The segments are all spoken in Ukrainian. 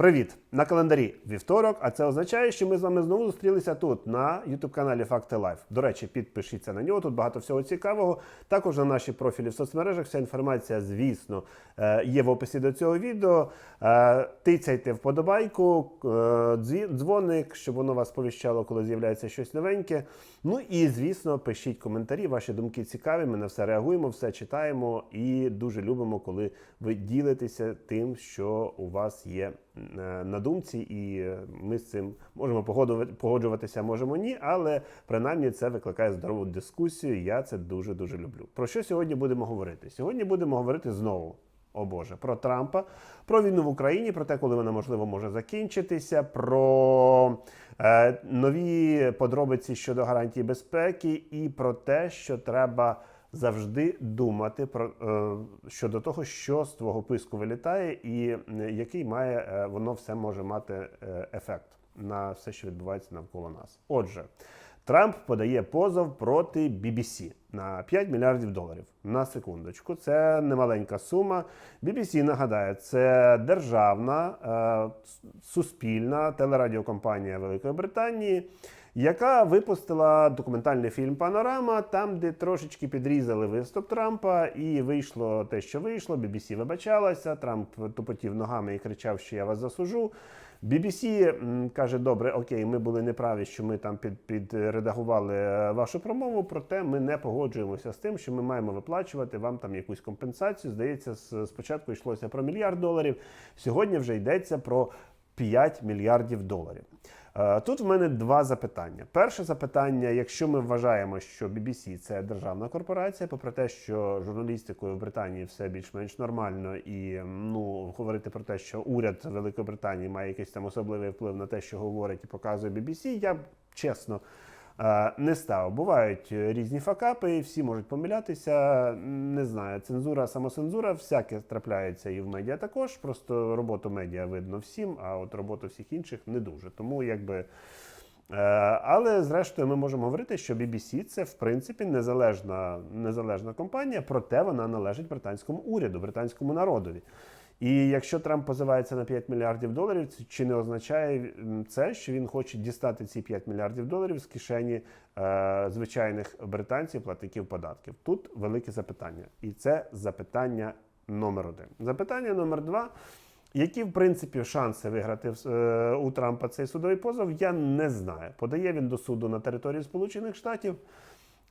Привіт! На календарі вівторок, а це означає, що ми з вами знову зустрілися тут, на youtube-каналі Факти Лайф. До речі, підпишіться на нього, тут багато всього цікавого. Також на наші профілі в соцмережах. Вся інформація, звісно, е, є в описі до цього відео. Е, Тицяйте вподобайку, е, дзвоник, щоб воно вас повіщало, коли з'являється щось новеньке. Ну і, звісно, пишіть коментарі, ваші думки цікаві. Ми на все реагуємо, все читаємо і дуже любимо, коли ви ділитеся тим, що у вас є на думці, і е, ми з цим можемо погоджуватися, можемо ні, але принаймні це викликає здорову дискусію. Я це дуже дуже люблю. Про що сьогодні будемо говорити? Сьогодні будемо говорити знову. О Боже, про Трампа, про війну в Україні, про те, коли вона можливо може закінчитися, про е, нові подробиці щодо гарантії безпеки, і про те, що треба завжди думати про е, щодо того, що з твого писку вилітає, і який має е, воно все може мати е, ефект на все, що відбувається навколо нас. Отже. Трамп подає позов проти BBC на 5 мільярдів доларів. На секундочку, це немаленька сума. BBC, нагадаю, це державна суспільна телерадіокомпанія Великої Британії, яка випустила документальний фільм Панорама, там, де трошечки підрізали виступ Трампа, і вийшло те, що вийшло. BBC вибачалася. Трамп тупотів ногами і кричав, що я вас засужу. BBC каже: добре, окей, ми були неправі, що ми там під, підредагували е, вашу промову, проте ми не погоджуємося з тим, що ми маємо виплачувати вам там якусь компенсацію. Здається, спочатку йшлося про мільярд доларів. Сьогодні вже йдеться про 5 мільярдів доларів. Е, Тут в мене два запитання. Перше запитання: якщо ми вважаємо, що BBC це державна корпорація, попри те, що журналістикою в Британії все більш-менш нормально, і ну говорити про те, що уряд Великобританії має якийсь там особливий вплив на те, що говорить і показує BBC, я чесно. Е, Не став. Бувають е, різні факапи, всі можуть помилятися. Не знаю, цензура, самоцензура, всяке трапляється і в медіа також. Просто роботу медіа видно всім, а от роботу всіх інших не дуже. Тому якби. Е, Але зрештою ми можемо говорити, що BBC це в принципі незалежна, незалежна компанія, проте вона належить британському уряду, британському народові. І якщо Трамп позивається на 5 мільярдів доларів, чи не означає це, що він хоче дістати ці 5 мільярдів доларів з кишені е, звичайних британців, платників податків? Тут велике запитання, і це запитання номер один. Запитання номер два. Які, в принципі, шанси виграти е, у Трампа цей судовий позов, я не знаю. Подає він до суду на території Сполучених Штатів.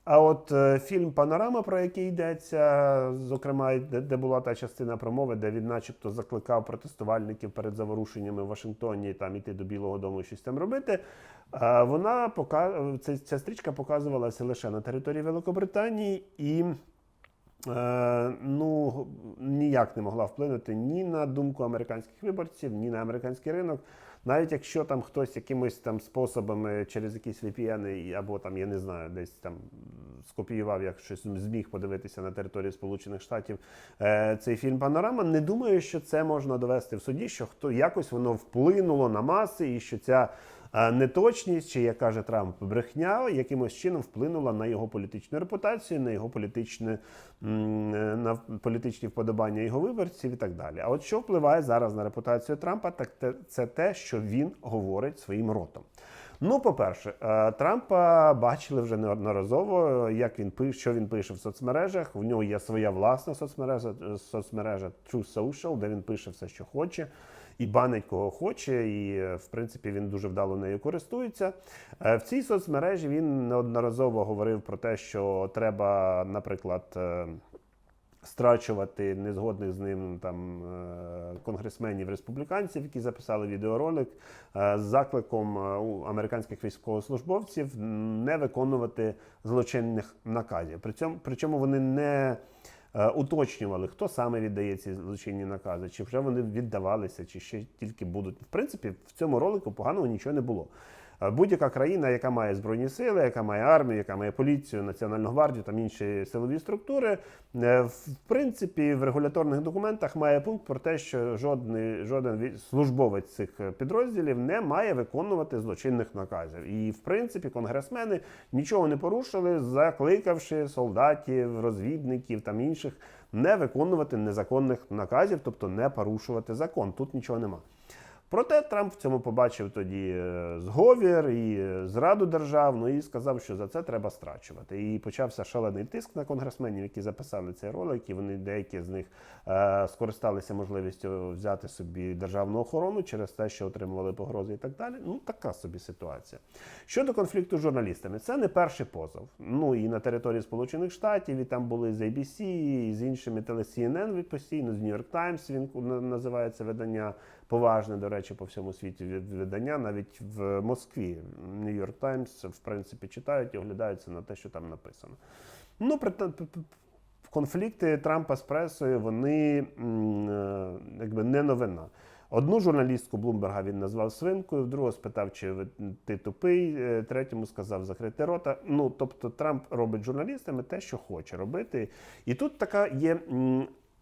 А от е, фільм Панорама, про який йдеться, зокрема, де, була та частина промови, де він, начебто, закликав протестувальників перед заворушеннями в Вашингтоні там іти до Білого Дому і щось там робити. е, Вона пока... ця стрічка показувалася лише на території Великобританії і. Е, ну, ніяк не могла вплинути ні на думку американських виборців, ні на американський ринок. Навіть якщо там хтось якимось там способами через якісь VPN або там, я не знаю, десь там скопіював, як щось зміг подивитися на території Сполучених Штатів е, цей фільм Панорама, не думаю, що це можна довести в суді, що хто якось воно вплинуло на маси, і що ця неточність, чи як каже Трамп, брехня якимось чином вплинула на його політичну репутацію, на його політичне е, на політичні вподобання його виборців і так далі. А от що впливає зараз на репутацію Трампа, так це те, що він говорить своїм ротом. Ну, по-перше, е, Трампа бачили вже неодноразово, як він пише, що він пише в соцмережах. В нього є своя власна соцмережа, е, соцмережа True Social, де він пише все, що хоче, і банить кого хоче. І, е, в принципі, він дуже вдало нею користується. Е, В цій соцмережі він неодноразово говорив про те, що треба, наприклад. е, страчувати незгодних з ним там конгресменів республіканців, які записали відеоролик з закликом у американських військовослужбовців не виконувати злочинних наказів. При цьому причому вони не уточнювали, хто саме віддає ці злочинні накази, чи вже вони віддавалися, чи ще тільки будуть. В принципі, в цьому ролику поганого нічого не було. Е, Будь-яка країна, яка має збройні сили, яка має армію, яка має поліцію, національну гвардію там інші силові структури, е, в принципі, в регуляторних документах має пункт про те, що жодний жоден службовець цих підрозділів не має виконувати злочинних наказів. І в принципі, конгресмени нічого не порушили, закликавши солдатів, розвідників там інших не виконувати незаконних наказів, тобто не порушувати закон. Тут нічого нема. Проте Трамп в цьому побачив тоді е, зговір і е, зраду державну і сказав, що за це треба страчувати. І почався шалений тиск на конгресменів, які записали цей ролик, і вони деякі з них е, скористалися можливістю взяти собі державну охорону через те, що отримували погрози і так далі. Ну така собі ситуація. Щодо конфлікту з журналістами, це не перший позов. Ну і на території Сполучених Штатів, і там були з ABC, і з іншими теле CNN постійно, з New York Times він називається видання. Поважне, до речі, по всьому світі видання, навіть в Москві. York Times, в принципі, читають і оглядаються на те, що там написано. Ну, при конфлікти Трампа з пресою, вони е, якби не новина. Одну журналістку Блумберга він назвав свинкою, другого спитав, чи ти тупий, е, третьому сказав закрити рота. Ну, тобто Трамп робить журналістами те, що хоче робити. І тут така є.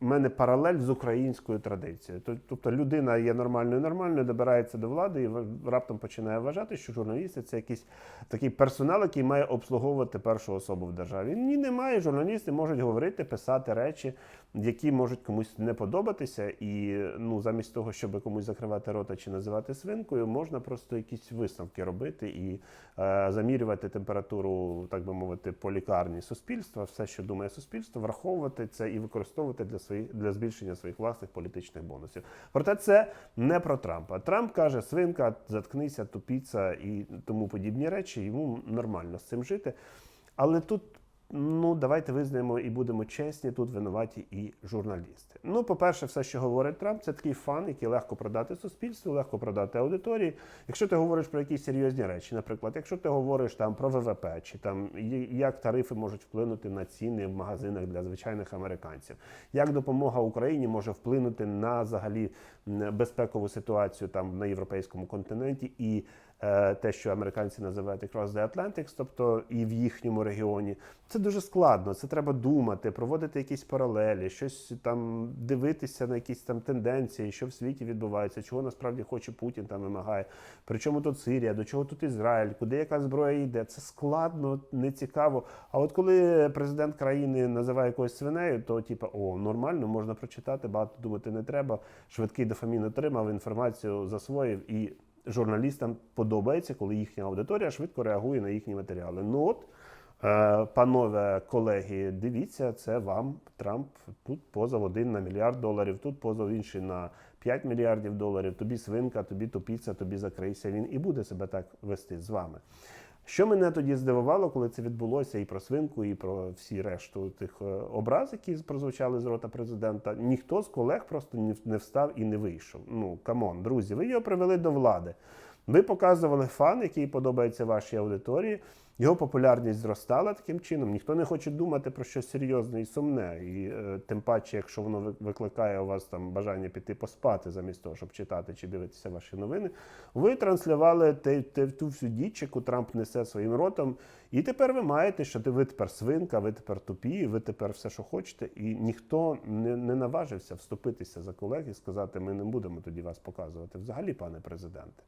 В мене паралель з українською традицією. Тоб- Тобто людина є нормальною, нормальною, добирається до влади і раптом починає вважати, що журналісти це якийсь такий персонал, який має обслуговувати першу особу в державі. Ні, немає. Журналісти можуть говорити, писати речі, які можуть комусь не подобатися. І ну, замість того, щоб комусь закривати рота чи називати свинкою, можна просто якісь висновки робити і е, замірювати температуру, так би мовити, по лікарні суспільства, все, що думає суспільство, враховувати це і використовувати для своїх для збільшення своїх власних політичних бонусів. Проте це не про Трампа. Трамп каже: свинка, заткнися, тупіця і тому подібні речі. Йому нормально з цим жити. Але тут. Ну, давайте визнаємо і будемо чесні, тут винуваті і журналісти. Ну, по-перше, все, що говорить Трамп, це такий фан, який легко продати суспільству, легко продати аудиторії. Якщо ти говориш про якісь серйозні речі, наприклад, якщо ти говориш там про ВВП, чи там як тарифи можуть вплинути на ціни в магазинах для звичайних американців, як допомога Україні може вплинути на взагалі безпекову ситуацію там на європейському континенті і те, що американці називають Across the Atlantic, тобто і в їхньому регіоні. Це дуже складно. Це треба думати, проводити якісь паралелі, щось там дивитися на якісь там тенденції, що в світі відбувається, чого насправді хоче Путін там вимагає. Причому тут Сирія, до чого тут Ізраїль, куди яка зброя йде. Це складно, нецікаво. А от коли президент країни називає якогось свинею, то типу, о, нормально, можна прочитати, багато думати не треба. Швидкий дофамін отримав, інформацію засвоїв і. Журналістам подобається, коли їхня аудиторія швидко реагує на їхні матеріали. Ну от, е, панове колеги, дивіться, це вам Трамп. Тут позов один на мільярд доларів, тут позов інший на 5 мільярдів доларів. Тобі свинка, тобі тупіця, тобі закрийся. Він і буде себе так вести з вами. Що мене тоді здивувало, коли це відбулося, і про свинку, і про всі решту тих е, образ, які прозвучали з рота президента, ніхто з колег просто не встав і не вийшов. Ну камон, друзі, ви його привели до влади. Ви показували фан, який подобається вашій аудиторії. Його популярність зростала таким чином. Ніхто не хоче думати про щось серйозне і сумне. І е, тим паче, якщо воно викликає у вас там бажання піти поспати, замість того, щоб читати чи дивитися ваші новини, ви транслювали те, те, ту всю діч, яку Трамп несе своїм ротом. І тепер ви маєте, що ти ви тепер свинка, ви тепер тупі, ви тепер все, що хочете. І ніхто не, не наважився вступитися за колег і сказати, ми не будемо тоді вас показувати. Взагалі, пане президенте.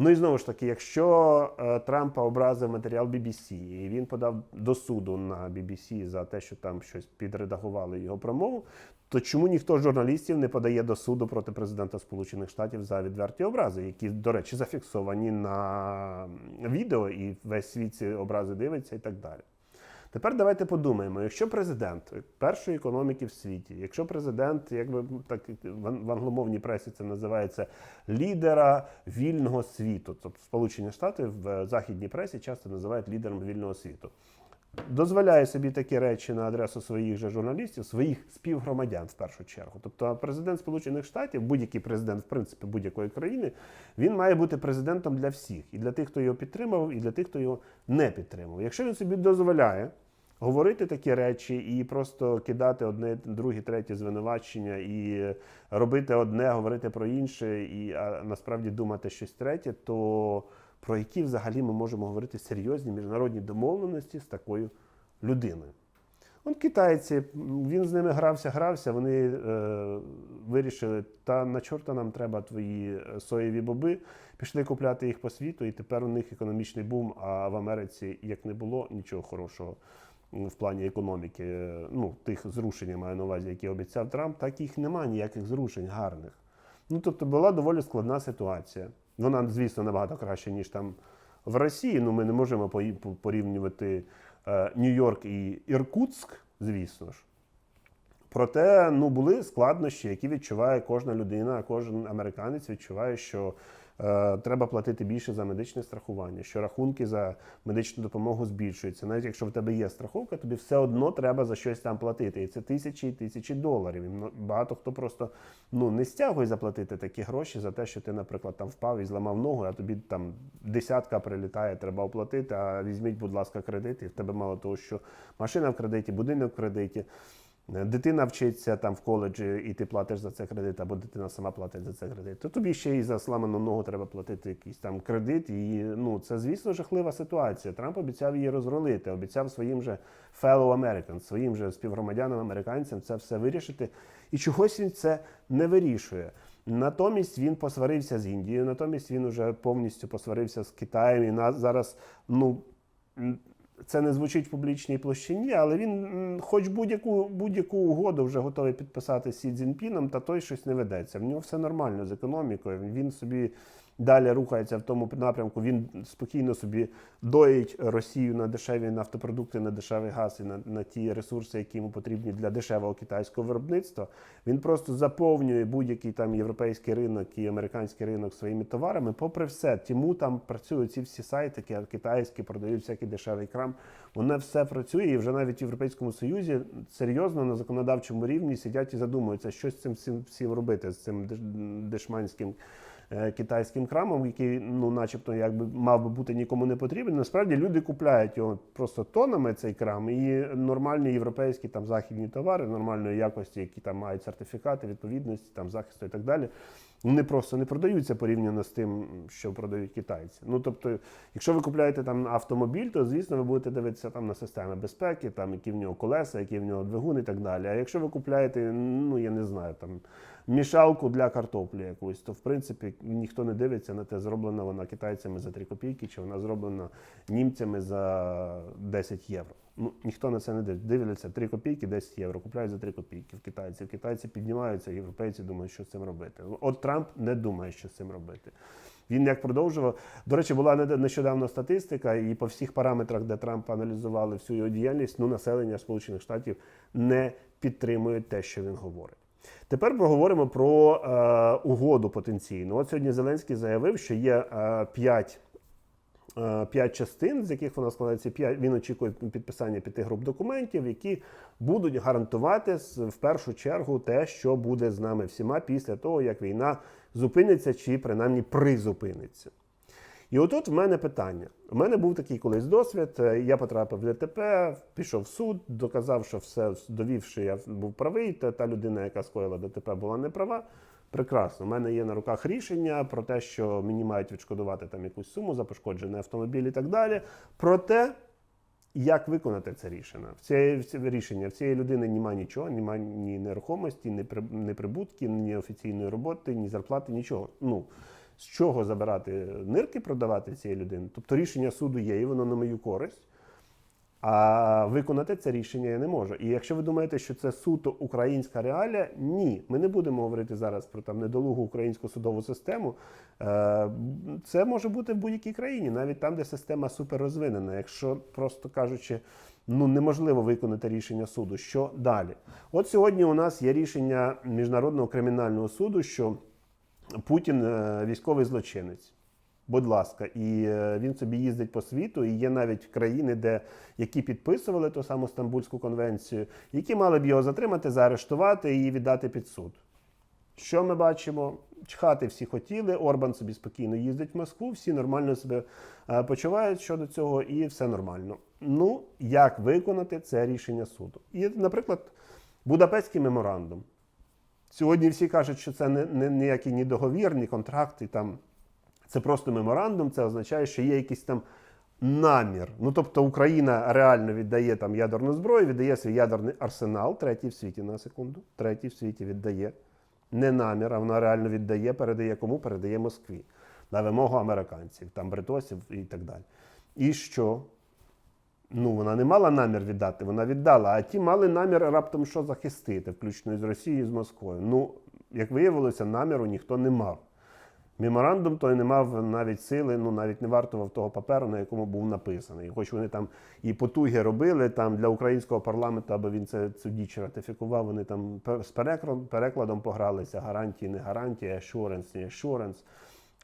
Ну і знову ж таки, якщо е, Трампа образив матеріал BBC, і він подав до суду на BBC за те, що там щось підредагували його промову, то чому ніхто з журналістів не подає до суду проти президента Сполучених Штатів за відверті образи, які, до речі, зафіксовані на відео, і весь світ ці образи дивиться і так далі. Тепер давайте подумаємо: якщо президент першої економіки в світі, якщо президент, якби так в англомовній пресі це називається лідера вільного світу, тобто Сполучені Штати в західній пресі часто називають лідером вільного світу. Дозволяє собі такі речі на адресу своїх же журналістів, своїх співгромадян в першу чергу. Тобто, президент Сполучених Штатів, будь-який президент, в принципі, будь-якої країни, він має бути президентом для всіх, і для тих, хто його підтримав, і для тих, хто його не підтримав. Якщо він собі дозволяє говорити такі речі і просто кидати одне, друге, третє звинувачення, і робити одне, говорити про інше, і а насправді думати щось третє, то про які взагалі ми можемо говорити серйозні міжнародні домовленості з такою людиною. От китайці, він з ними грався, грався, вони е, вирішили, та на чорта нам треба твої е, соєві боби, пішли купляти їх по світу, і тепер у них економічний бум, а в Америці як не було нічого хорошого в плані економіки, е, ну, тих зрушень я маю на увазі, які обіцяв Трамп, так їх немає ніяких зрушень гарних. Ну, тобто була доволі складна ситуація. Вона, звісно, набагато краще, ніж там в Росії. Ну, ми не можемо порівнювати е, Нью-Йорк і Іркутськ, звісно ж. Проте ну, були складнощі, які відчуває кожна людина, кожен американець відчуває, що е, треба платити більше за медичне страхування, що рахунки за медичну допомогу збільшуються. Навіть якщо в тебе є страховка, тобі все одно треба за щось там платити. І це тисячі і тисячі доларів. І багато хто просто ну, не стягує заплатити такі гроші за те, що ти, наприклад, там впав і зламав ногу, а тобі там десятка прилітає, треба оплатити. А візьміть, будь ласка, кредит, і в тебе мало того, що машина в кредиті, будинок в кредиті. Дитина вчиться там в коледжі, і ти платиш за це кредит, або дитина сама платить за це кредит. То тобі ще і за сламану ногу треба платити якийсь там кредит. І ну це звісно жахлива ситуація. Трамп обіцяв її розролити, обіцяв своїм же fellow Americans, своїм же співгромадянам американцям це все вирішити. І чогось він це не вирішує. Натомість він посварився з Індією, натомість він уже повністю посварився з Китаєм. І нас зараз ну. Це не звучить в публічній площині, але він, хоч будь-яку будь-яку угоду вже готовий підписати Сі Цзіньпіном, та той щось не ведеться. В нього все нормально з економікою. Він собі далі рухається в тому напрямку. Він спокійно собі доїть Росію на дешеві нафтопродукти, на дешевий газ і на, на ті ресурси, які йому потрібні для дешевого китайського виробництва. Він просто заповнює будь-який там європейський ринок і американський ринок своїми товарами. Попри все, тому там працюють ці всі сайти, які китайські продають всякий дешевий крам. Воно все працює, і вже навіть в Європейському Союзі серйозно на законодавчому рівні сидять і задумуються, що з цим всім, робити, з цим деш- дешманським китайським крамом, який, ну, начебто, якби мав би бути нікому не потрібен. Насправді люди купляють його просто тонами цей крам, і нормальні європейські там західні товари нормальної якості, які там мають сертифікати відповідності, там захисту і так далі. Вони просто не продаються порівняно з тим, що продають китайці. Ну тобто, якщо ви купляєте там автомобіль, то звісно ви будете дивитися там на системи безпеки, там які в нього колеса, які в нього двигун і так далі. А якщо ви купляєте, ну я не знаю, там мішалку для картоплі якусь, то в принципі ніхто не дивиться на те, зроблена вона китайцями за 3 копійки, чи вона зроблена німцями за 10 євро. Ну, ніхто на це не дивиться. Дивляться 3 копійки, 10 євро. Купляють за 3 копійки в китайців. Китайці піднімаються, європейці думають, що з цим робити. От Трамп не думає, що з цим робити. Він як продовжував. До речі, була нещодавно статистика, і по всіх параметрах, де Трамп аналізували всю його діяльність, ну населення Сполучених Штатів не підтримує те, що він говорить. Тепер поговоримо про е, угоду потенційну. От сьогодні Зеленський заявив, що є е, п'ять е, п'ять частин, з яких вона складається п'ять. Він очікує підписання п'яти груп документів, які будуть гарантувати в першу чергу те, що буде з нами всіма після того, як війна зупиниться чи принаймні призупиниться. І отут в мене питання. У мене був такий колись досвід. е, Я потрапив в ДТП, пішов в суд, доказав, що все довів, що я був правий. Та, та людина, яка скоїла ДТП, була неправа. Прекрасно. У мене є на руках рішення про те, що мені мають відшкодувати там якусь суму за пошкоджений автомобіль і так далі. Проте, як виконати це рішення? В цієї рішення в цієї людини немає нічого, немає ні нерухомості, ні прибутки, ні офіційної роботи, ні зарплати, нічого. Ну з чого забирати нирки, продавати цієї людини? Тобто рішення суду є, і воно на мою користь. А виконати це рішення я не можу. І якщо ви думаєте, що це суто українська реалія, ні, ми не будемо говорити зараз про там недолугу українську судову систему. Е, Це може бути в будь-якій країні, навіть там, де система суперрозвинена. Якщо просто кажучи, ну неможливо виконати рішення суду. Що далі? От сьогодні у нас є рішення міжнародного кримінального суду, що Путін е, військовий злочинець. Будь ласка, і е, він собі їздить по світу, і є навіть країни, де які підписували ту саму Стамбульську конвенцію, які мали б його затримати, заарештувати і віддати під суд. Що ми бачимо? Чхати всі хотіли. Орбан собі спокійно їздить в Москву, всі нормально себе е, почувають щодо цього, і все нормально. Ну, як виконати це рішення суду? І, наприклад, Будапештський меморандум. Сьогодні всі кажуть, що це не, не ніякий ні договір, ні контракт, і там це просто меморандум. Це означає, що є якийсь там намір. Ну тобто Україна реально віддає там ядерну зброю, віддає свій ядерний арсенал, третій в світі на секунду, третій в світі віддає. Не намір, а вона реально віддає, передає кому? Передає Москві на вимогу американців, там бритосів і так далі. І що? Ну, вона не мала намір віддати, вона віддала. А ті мали намір раптом що захистити, включно з Росією, з Москвою. Ну, як виявилося, наміру ніхто не мав. Меморандум той не мав навіть сили, ну навіть не вартував того паперу, на якому був написаний. Хоч вони там і потуги робили там для українського парламенту, аби він це цю діч ратифікував. Вони там з перекладом погралися, гарантії, не гарантії, assurance, не assurance.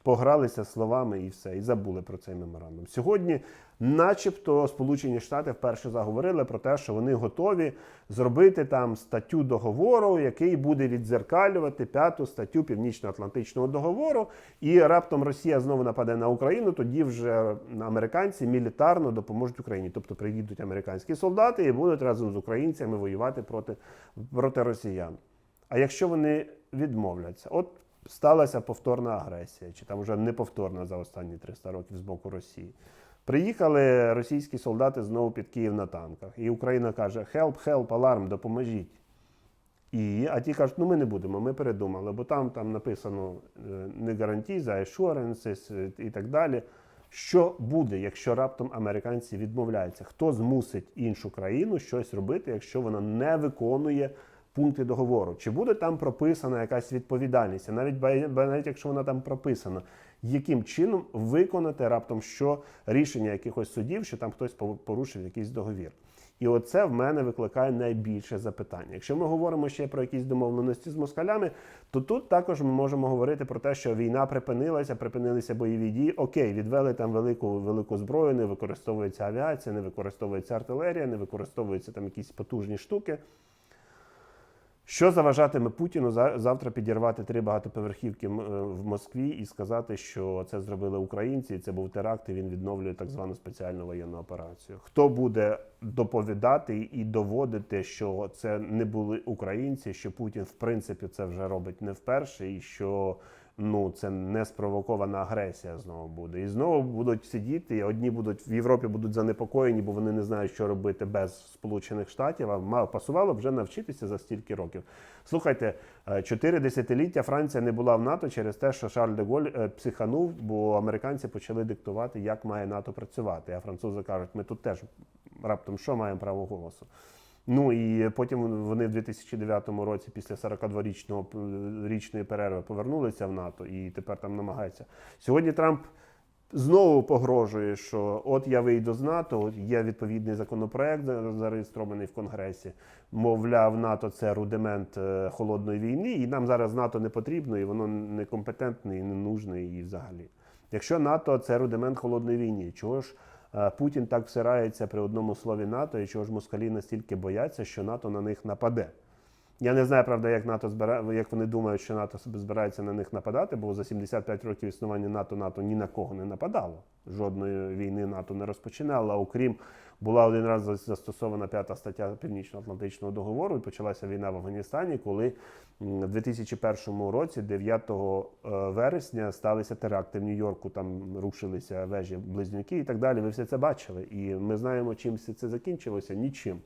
Погралися словами і все, і забули про цей меморандум. Сьогодні, начебто, Сполучені Штати вперше заговорили про те, що вони готові зробити там статтю договору, який буде віддзеркалювати п'яту статтю Північно-Атлантичного договору. І раптом Росія знову нападе на Україну. Тоді вже американці мілітарно допоможуть Україні. Тобто приїдуть американські солдати і будуть разом з українцями воювати проти, проти росіян. А якщо вони відмовляться, от сталася повторна агресія, чи там вже не повторна за останні 300 років з боку Росії. Приїхали російські солдати знову під Київ на танках, і Україна каже: Help, help, аларм, допоможіть. І, а ті кажуть, ну ми не будемо, ми передумали, бо там, там написано е, не гарантій за assurances і так далі. Що буде, якщо раптом американці відмовляються? Хто змусить іншу країну щось робити, якщо вона не виконує пункти договору? Чи буде там прописана якась відповідальність? Навіть навіть якщо вона там прописана, яким чином виконати раптом що рішення якихось судів, що там хтось по- порушив якийсь договір? І оце в мене викликає найбільше запитання. Якщо ми говоримо ще про якісь домовленості з москалями, то тут також ми можемо говорити про те, що війна припинилася, припинилися бойові дії. Окей, відвели там велику велику зброю, не використовується авіація, не використовується артилерія, не використовуються там якісь потужні штуки. Що заважатиме Путіну за- завтра підірвати три багатоповерхівки е, в Москві і сказати, що це зробили українці, і це був теракт, і він відновлює так звану спеціальну воєнну операцію? Хто буде доповідати і доводити, що це не були українці, що Путін в принципі це вже робить не вперше, і що ну це не спровокована агресія знову буде. І знову будуть сидіти. Одні будуть в Європі будуть занепокоєні, бо вони не знають, що робити без Сполучених Штатів. А мав пасувало вже навчитися за стільки років. Слухайте, е, чотири десятиліття Франція не була в НАТО через те, що Шарль де Голь е, психанув, бо американці почали диктувати, як має НАТО працювати. А французи кажуть, ми тут теж раптом що маємо право голосу. Ну і потім вони в 2009 році, після 42-річного річної перерви, повернулися в НАТО і тепер там намагаються. Сьогодні Трамп знову погрожує, що от я вийду з НАТО, є відповідний законопроект зареєстрований в Конгресі. Мовляв, НАТО це рудимент е, холодної війни, і нам зараз НАТО не потрібно, і воно некомпетентне, і не нужне, і взагалі. Якщо НАТО це рудимент холодної війни, чого ж е, Путін так всирається при одному слові НАТО, і чого ж москалі настільки бояться, що НАТО на них нападе? Я не знаю, правда, як НАТО збира... як вони думають, що НАТО себе збирається на них нападати, бо за 75 років існування НАТО НАТО ні на кого не нападало. Жодної війни НАТО не розпочинало, окрім була один раз застосована п'ята стаття Північно-Атлантичного договору, і почалася війна в Афганістані, коли в 2001 році, 9 е, вересня, сталися теракти в Нью-Йорку. Там рушилися вежі близнюки і так далі. Ви все це бачили. І ми знаємо, чим все це закінчилося. Нічим.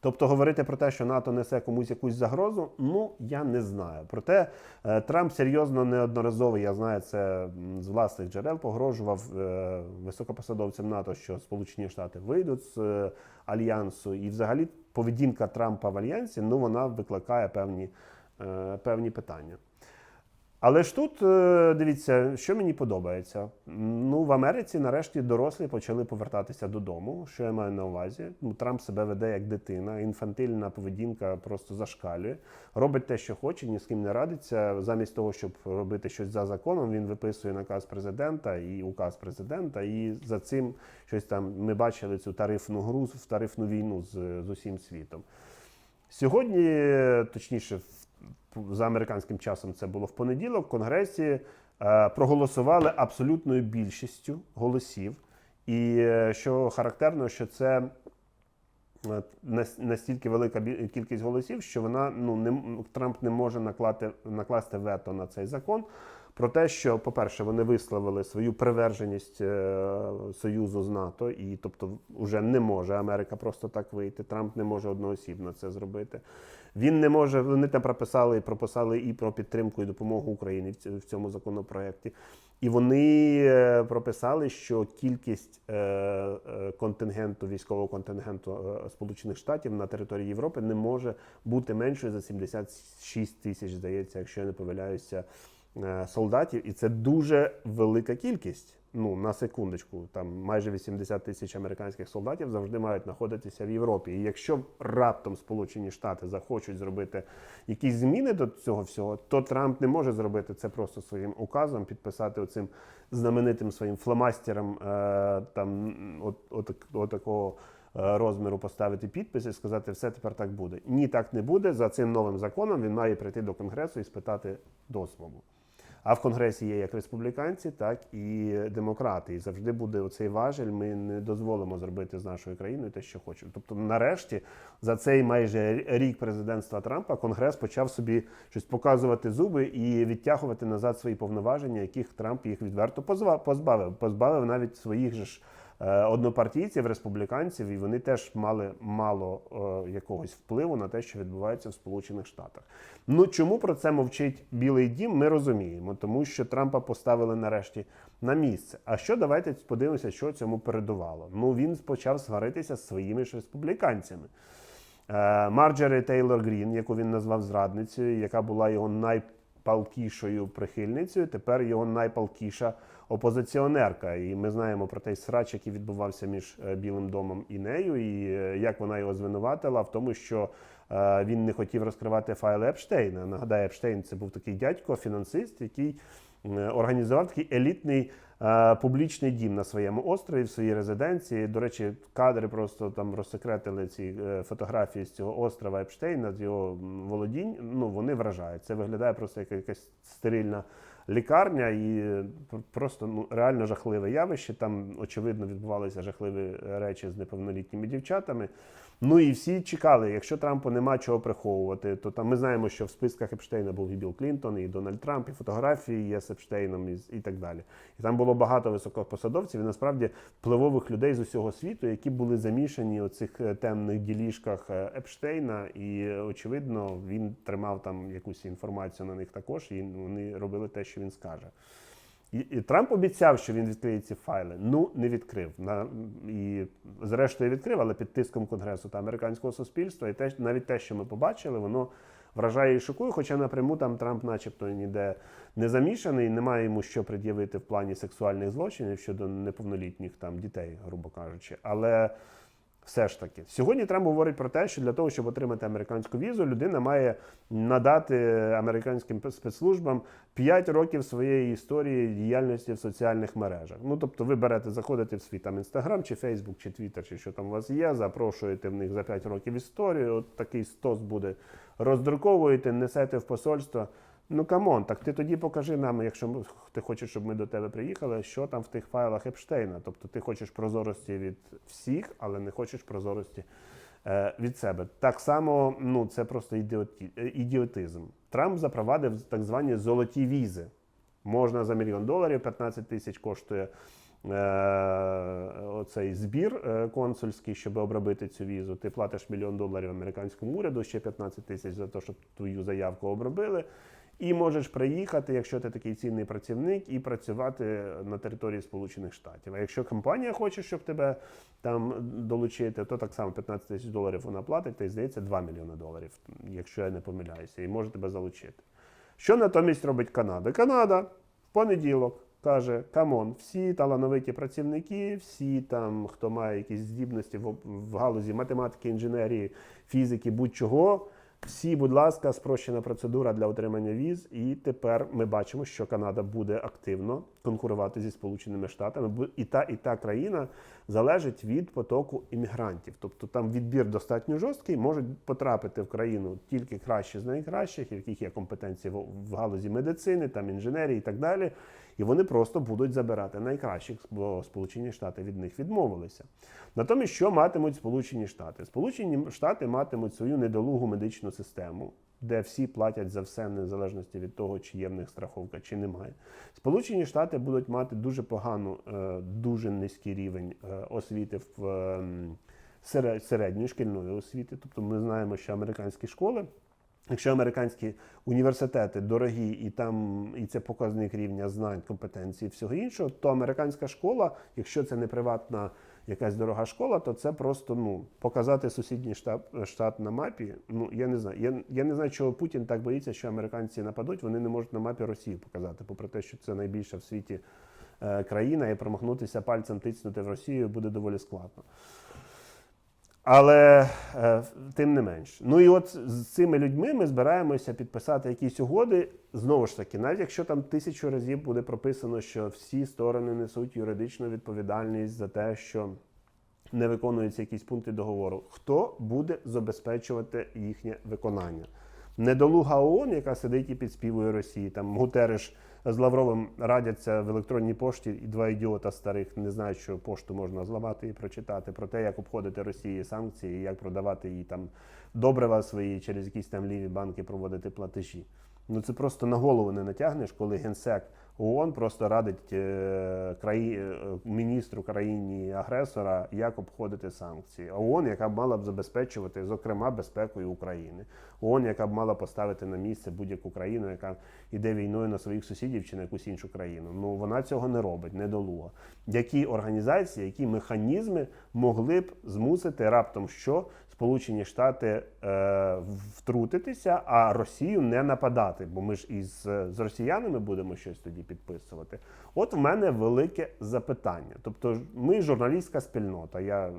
Тобто говорити про те, що НАТО несе комусь якусь загрозу, ну я не знаю. Проте е, Трамп серйозно неодноразово, я знаю це з власних джерел, погрожував е, високопосадовцям НАТО, що Сполучені Штати вийдуть з е, альянсу, і взагалі поведінка Трампа в альянсі ну вона викликає певні, певні питання. Але ж тут е, дивіться, що мені подобається. Ну, в Америці нарешті дорослі почали повертатися додому. Що я маю на увазі? Ну, Трамп себе веде як дитина, інфантильна поведінка просто зашкалює. Робить те, що хоче, ні з ким не радиться. Замість того, щоб робити щось за законом, він виписує наказ президента і указ президента. І за цим щось там ми бачили цю тарифну гру тарифну війну з, з усім світом. Сьогодні, точніше, в- за американським часом це було в понеділок, в Конгресі е, проголосували абсолютною більшістю голосів. І е, що характерно, що це е, настільки велика кількість голосів, що вона ну не Трамп не може наклати, накласти вето на цей закон. Про те, що, по-перше, вони висловили свою приверженість е, союзу з НАТО, і тобто вже не може Америка просто так вийти. Трамп не може одноосібно це зробити. Він не може. Вони там прописали прописали і про підтримку і допомогу Україні в цьому законопроекті. І вони е, прописали, що кількість е, контингенту, військового контингенту Сполучених Штатів на території Європи не може бути меншою за 76 тисяч, здається, якщо я не помиляюся, солдатів. І це дуже велика кількість. Ну, на секундочку, там майже 80 тисяч американських солдатів завжди мають знаходитися в Європі. І якщо раптом Сполучені Штати захочуть зробити якісь зміни до цього всього, то Трамп не може зробити це просто своїм указом, підписати оцим знаменитим своїм фломастером е, там от, от, от такого е, розміру поставити підпис і сказати, все тепер так буде. Ні, так не буде. За цим новим законом він має прийти до Конгресу і спитати дозволу. А в Конгресі є як республіканці, так і демократи. І завжди буде оцей важель. Ми не дозволимо зробити з нашою країною те, що хочемо. Тобто, нарешті, за цей майже рік президентства Трампа Конгрес почав собі щось показувати зуби і відтягувати назад свої повноваження, яких Трамп їх відверто позбавив. Позбавив навіть своїх же ж однопартійців, республіканців, і вони теж мали мало е, якогось впливу на те, що відбувається в Сполучених Штатах. Ну чому про це мовчить Білий Дім? Ми розуміємо, тому що Трампа поставили нарешті на місце. А що давайте подивимося, що цьому передувало? Ну він почав сваритися з своїми ж республіканцями. Е, Марджері Тейлор Грін, яку він назвав зрадницею, яка була його найпалкішою прихильницею, тепер його найпалкіша опозиціонерка. І ми знаємо про той срач, який відбувався між е, Білим домом і нею, і е, як вона його звинуватила в тому, що е, він не хотів розкривати файли Епштейна. Нагадаю, Епштейн це був такий дядько, фінансист, який організував такий елітний публічний дім на своєму острові, в своїй резиденції. До речі, кадри просто там розсекретили ці е, фотографії з цього острова Епштейна, з його володінь. Ну вони вражають. Це виглядає просто як якась стерильна лікарня і е, просто ну реально жахливе явище. Там очевидно відбувалися жахливі речі з неповнолітніми дівчатами. Ну і всі чекали, якщо Трампу нема чого приховувати, то там ми знаємо, що в списках Епштейна був і Білл Клінтон, і Дональд Трамп, і фотографії є з Епштейном, і, і так далі. І там було багато високопосадовців, і насправді впливових людей з усього світу, які були замішані у цих е, темних діліжках е, Епштейна, і е, очевидно він тримав там якусь інформацію на них також, і вони робили те, що він скаже. І, і Трамп обіцяв, що він відкриє ці файли. Ну, не відкрив. На, і зрештою відкрив, але під тиском Конгресу та американського суспільства. І те, навіть те, що ми побачили, воно вражає і шокує. Хоча напряму там Трамп, начебто, ніде не замішаний, немає йому що пред'явити в плані сексуальних злочинів щодо неповнолітніх там дітей, грубо кажучи. Але все ж таки, сьогодні Трамп говорить про те, що для того, щоб отримати американську візу, людина має надати американським спецслужбам 5 років своєї історії діяльності в соціальних мережах. Ну тобто, ви берете, заходите в свій там інстаграм, чи Фейсбук, чи Твіттер, чи що там у вас є, запрошуєте в них за 5 років історію. От такий стос буде роздруковуєте, несете в посольство. Ну камон, так ти тоді покажи нам, якщо ти хочеш, щоб ми до тебе приїхали, що там в тих файлах Епштейна. Тобто ти хочеш прозорості від всіх, але не хочеш прозорості е, від себе. Так само, ну це просто ідіоті, е, ідіотизм. Трамп запровадив так звані золоті візи. Можна за мільйон доларів, 15 тисяч коштує е, оцей збір е, консульський, щоб обробити цю візу. Ти платиш мільйон доларів американському уряду, ще 15 тисяч за те, щоб твою заявку обробили. І можеш приїхати, якщо ти такий цінний працівник, і працювати на території Сполучених Штатів. А якщо компанія хоче, щоб тебе там долучити, то так само 15 тисяч доларів вона платить, та й здається 2 мільйони доларів, якщо я не помиляюся, і може тебе залучити. Що натомість робить Канада? Канада в понеділок каже: камон, всі талановиті працівники, всі там, хто має якісь здібності в, в галузі математики, інженерії, фізики, будь-чого. Всі, будь ласка, спрощена процедура для отримання віз, і тепер ми бачимо, що Канада буде активно конкурувати зі Сполученими Штатами. І та, і та країна залежить від потоку іммігрантів. Тобто там відбір достатньо жорсткий, можуть потрапити в країну тільки кращі з найкращих, в яких є компетенції в галузі медицини, там інженерії і так далі. І вони просто будуть забирати найкращих, бо Сполучені Штати від них відмовилися. Натомість, що матимуть Сполучені Штати? Сполучені Штати матимуть свою недолугу медичну систему, де всі платять за все, незалежності від того, чи є в них страховка, чи немає. Сполучені Штати будуть мати дуже погану, е, дуже низький рівень е, освіти в ем, середньої шкільної освіти. Тобто ми знаємо, що американські школи. Якщо американські університети дорогі і там і це показник рівня знань, компетенції всього іншого, то американська школа, якщо це не приватна якась дорога школа, то це просто ну показати сусідній штат, штат на мапі. Ну я не знаю. Я, я не знаю, чого Путін так боїться, що американці нападуть. Вони не можуть на мапі Росію показати, попри те, що це найбільша в світі е, країна, і промахнутися пальцем тицнути в Росію буде доволі складно. Але е, тим не менш. Ну і от з цими людьми ми збираємося підписати якісь угоди. Знову ж таки, навіть якщо там тисячу разів буде прописано, що всі сторони несуть юридичну відповідальність за те, що не виконуються якісь пункти договору, хто буде забезпечувати їхнє виконання? Недолуга ООН, яка сидить і підспівує Росії, там Гутереш з Лавровим радяться в електронній пошті, і два ідіота старих не знають, що пошту можна зламати і прочитати про те, як обходити Росії санкції, і як продавати їй там добрива свої через якісь там ліві банки проводити платежі. Ну це просто на голову не натягнеш, коли генсек ООН просто радить е, краї... е, міністру країні агресора, як обходити санкції. ООН, яка б мала б забезпечувати, зокрема, безпекою України. ООН, яка б мала поставити на місце будь-яку країну, яка йде війною на своїх сусідів чи на якусь іншу країну. Ну вона цього не робить, недолуга. Які організації, які механізми могли б змусити раптом що Сполучені Штати е, втрутитися, а Росію не нападати, бо ми ж із з росіянами будемо щось тоді підписувати. От в мене велике запитання. Тобто, ми журналістська спільнота. Я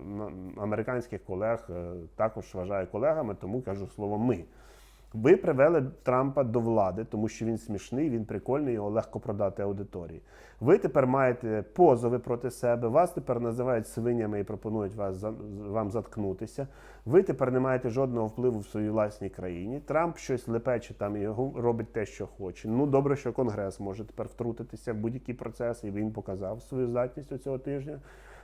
американських колег е, також вважаю колегами, тому кажу слово ми. Ви привели Трампа до влади, тому що він смішний, він прикольний, його легко продати аудиторії. Ви тепер маєте позови проти себе, вас тепер називають свинями і пропонують вас вам заткнутися. Ви тепер не маєте жодного впливу в своїй власній країні. Трамп щось лепече там і робить те, що хоче. Ну добре, що Конгрес може тепер втрутитися в будь-які процеси, і він показав свою здатність цього тижня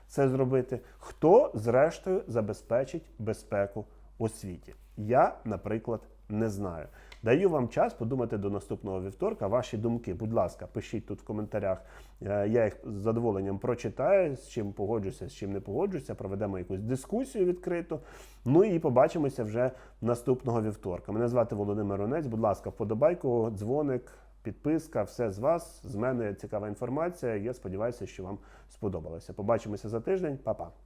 це зробити. Хто, зрештою, забезпечить безпеку у світі? Я, наприклад, не знаю. Даю вам час подумати до наступного вівторка. Ваші думки, будь ласка, пишіть тут в коментарях. Е, Я їх з задоволенням прочитаю, з чим погоджуся, з чим не погоджуся. Проведемо якусь дискусію відкриту. Ну і побачимося вже наступного вівторка. Мене звати Володимир Ронець. Будь ласка, вподобайку, дзвоник, підписка, все з вас. З мене цікава інформація. Я сподіваюся, що вам сподобалося. Побачимося за тиждень. Па-па.